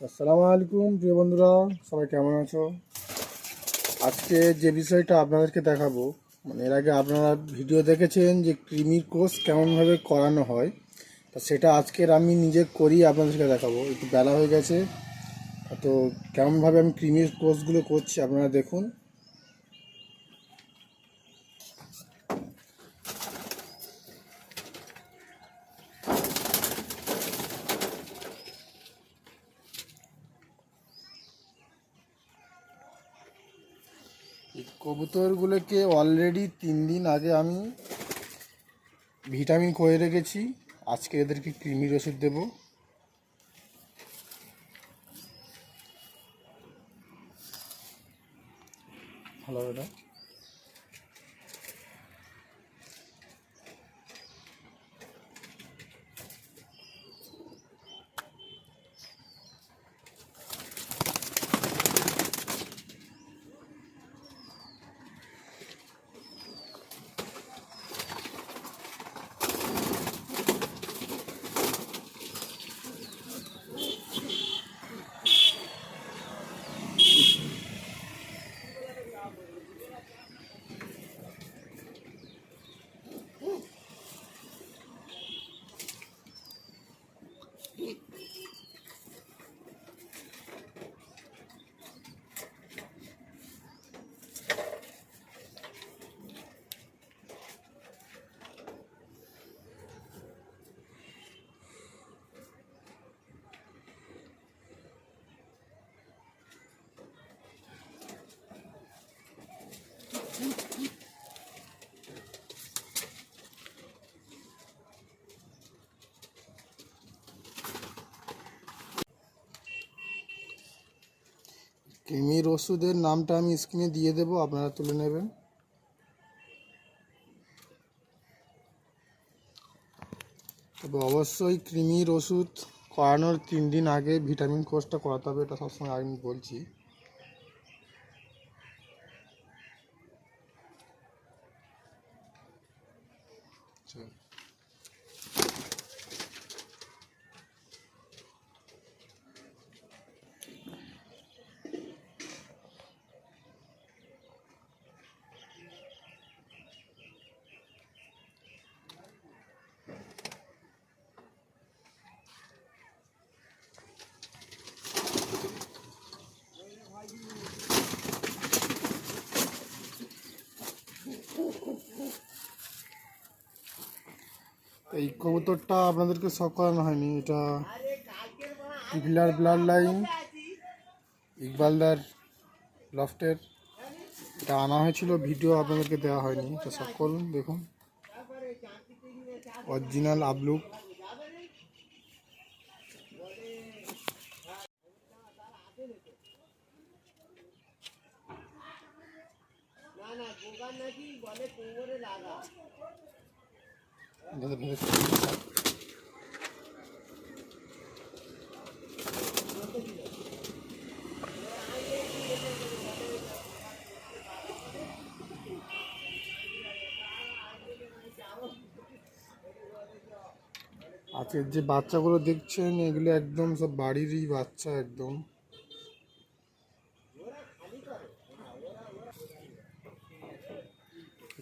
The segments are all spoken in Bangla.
আসসালামু আলাইকুম, প্রিয় বন্ধুরা, সবাই কেমন আছো? আজকে যে বিষয়টা আপনাদেরকে দেখাবো মানে এর আগে আপনারা ভিডিও দেখেছেন যে ক্রিমির কোর্স কেমনভাবে করানো হয়, তা সেটা আজকের আমি নিজে করি আপনাদেরকে দেখাবো। একটু বেলা হয়ে গেছে, তো কেমনভাবে আমি ক্রিমির কোর্সগুলো করছি আপনারা দেখুন। কবুতরগুলোকে অলরেডি তিন দিন আগে আমি ভিটামিন করে রেখেছি। আজকে এদেরকে কৃমির ওষুধ দেবো। ভালো এটা কৃমির ওষুধের নামটা আমি স্ক্রিনে দিয়ে দেবো, আপনারা তুলে নেবেন তবে অবশ্যই কৃমির ওষুধ করানোর তিন দিন আগে ভিটামিন কোর্সটা করাতে হবে, এটা সবসময় আমি বলছি চল। এই কবুতরটা আপনাদেরকে সব করানো হয়নি, এটা ইগলার ব্লাড লাইন, ইকবালদার লফটের। এটা আনা হয়েছিল, ভিডিও আপনাদেরকে দেওয়া হয়নি, এটা সব করুন, দেখুন। অরিজিনাল আবলুক। ভেতরে ভেতরে আজকের যে বাচ্চাগুলো দেখছেন এগুলো একদম সব বাড়িরই বাচ্চা একদম।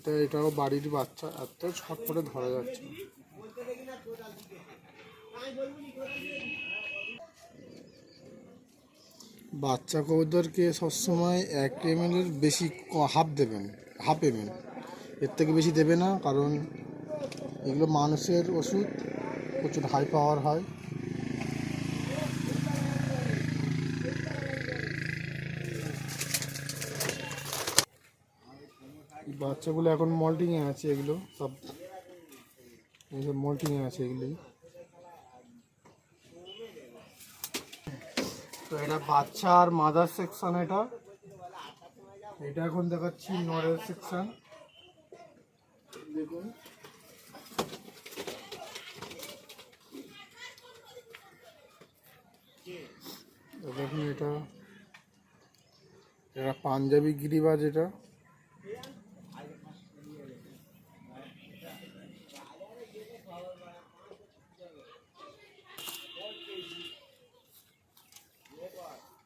এটা, এটাও বাড়ির বাচ্চা, এত ছট করে ধরা যাচ্ছে। বাচ্চা কবুতরকে সবসময় এক এম এর বেশি হাফ দেবেন, হাফ এম এর থেকে বেশি দেবে না, কারণ এগুলো মানুষের ওষুধ, প্রচুর হাই পাওয়ার হয় বাচ্চাগুলো এখন মল্টিংয়ে আছে এগুলো, সব এইসব মল্টিংয়ে আছে এগুলোই তো এটা বাচ্চা আর মাদার সেকশন এটা। এটা এখন দেখাচ্ছি নরের সেকশন দেখুন দেখুন এটা। এটা পাঞ্জাবি গিরিবাজ এটা।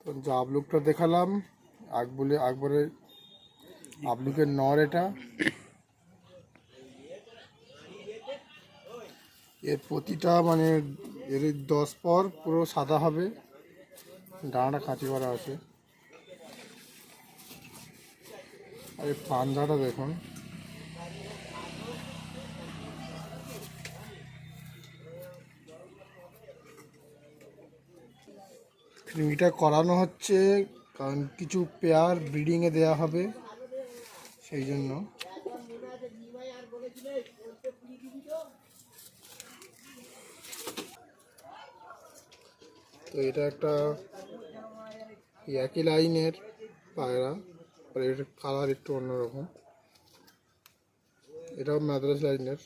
যে আবলুকটা দেখালাম আকবলে আকবরের আবলুকের নর এটা। এর প্রতিটা মানে এর দশ পর পুরো সাদা হবে। ডানাটা কাঁচি করা আছে। আর এই পাঞ্জাটা দেখুন। ক্রিমিটা করানো হচ্ছে কারণ কিছু পেয়ার ব্রিডিংয়ে দেওয়া হবে, সেই জন্য। তো এটা একটা একই লাইনের পায়রা, আর এর কালার একটু অন্যরকম। এটাও মাদ্রাস লাইনের।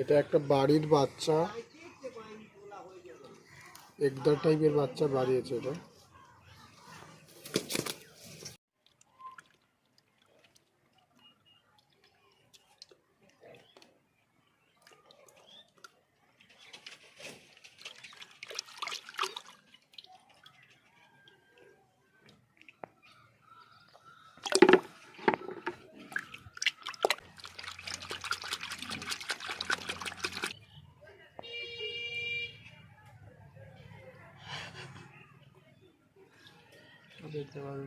এটা একটা বাড়ির বাচ্চা। একদার টাইপের বাচ্চা বাড়িয়েছে এটা। দেখতে পাবেন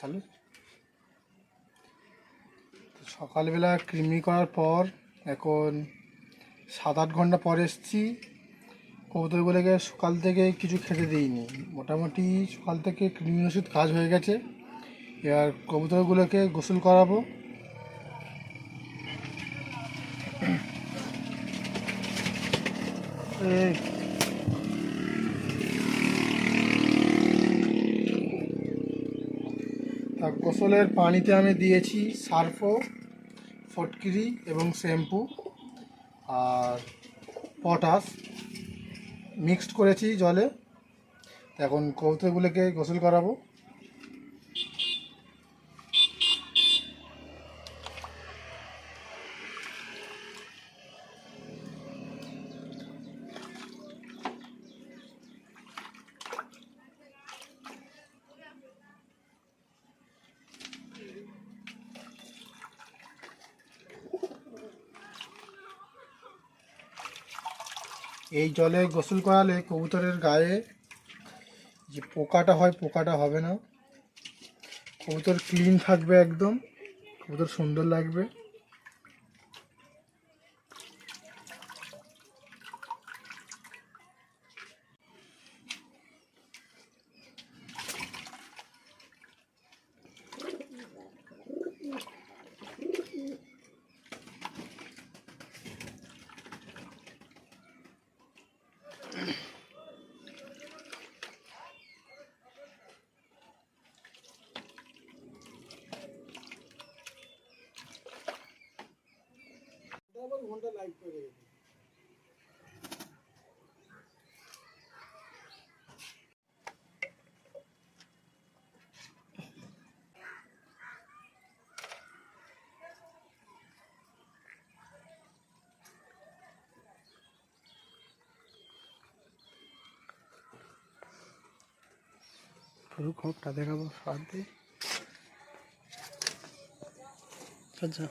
চালু সকালবেলা কৃমি করার পর এখন সাত আট ঘণ্টা পরে এসেছি। কবুতরগুলোকে সকাল থেকে কিছু খেতে দিইনি। মোটামুটি সকাল থেকে কৃমি ওষুধ কাজ হয়ে গেছে। এবার কবুতরগুলোকে গোসল করাবো। তা গোসলের পানিতে আমি দিয়েছি সার্ফো, ফটকিরি এবং শ্যাম্পু আর পটাশ। মিক্সড করেছি জলে। এখন কৌতুকগুলোকে গোসল করাবো। এই জলে গোসল করালে কবুতরের গায়ে যে পোকাটা হয়, পোকাটা হবে না। কবুতর ক্লিন থাকবে একদম। কবুতর সুন্দর লাগবে। পুরো খোপটা দেখাবো দিয়ে আচ্ছা।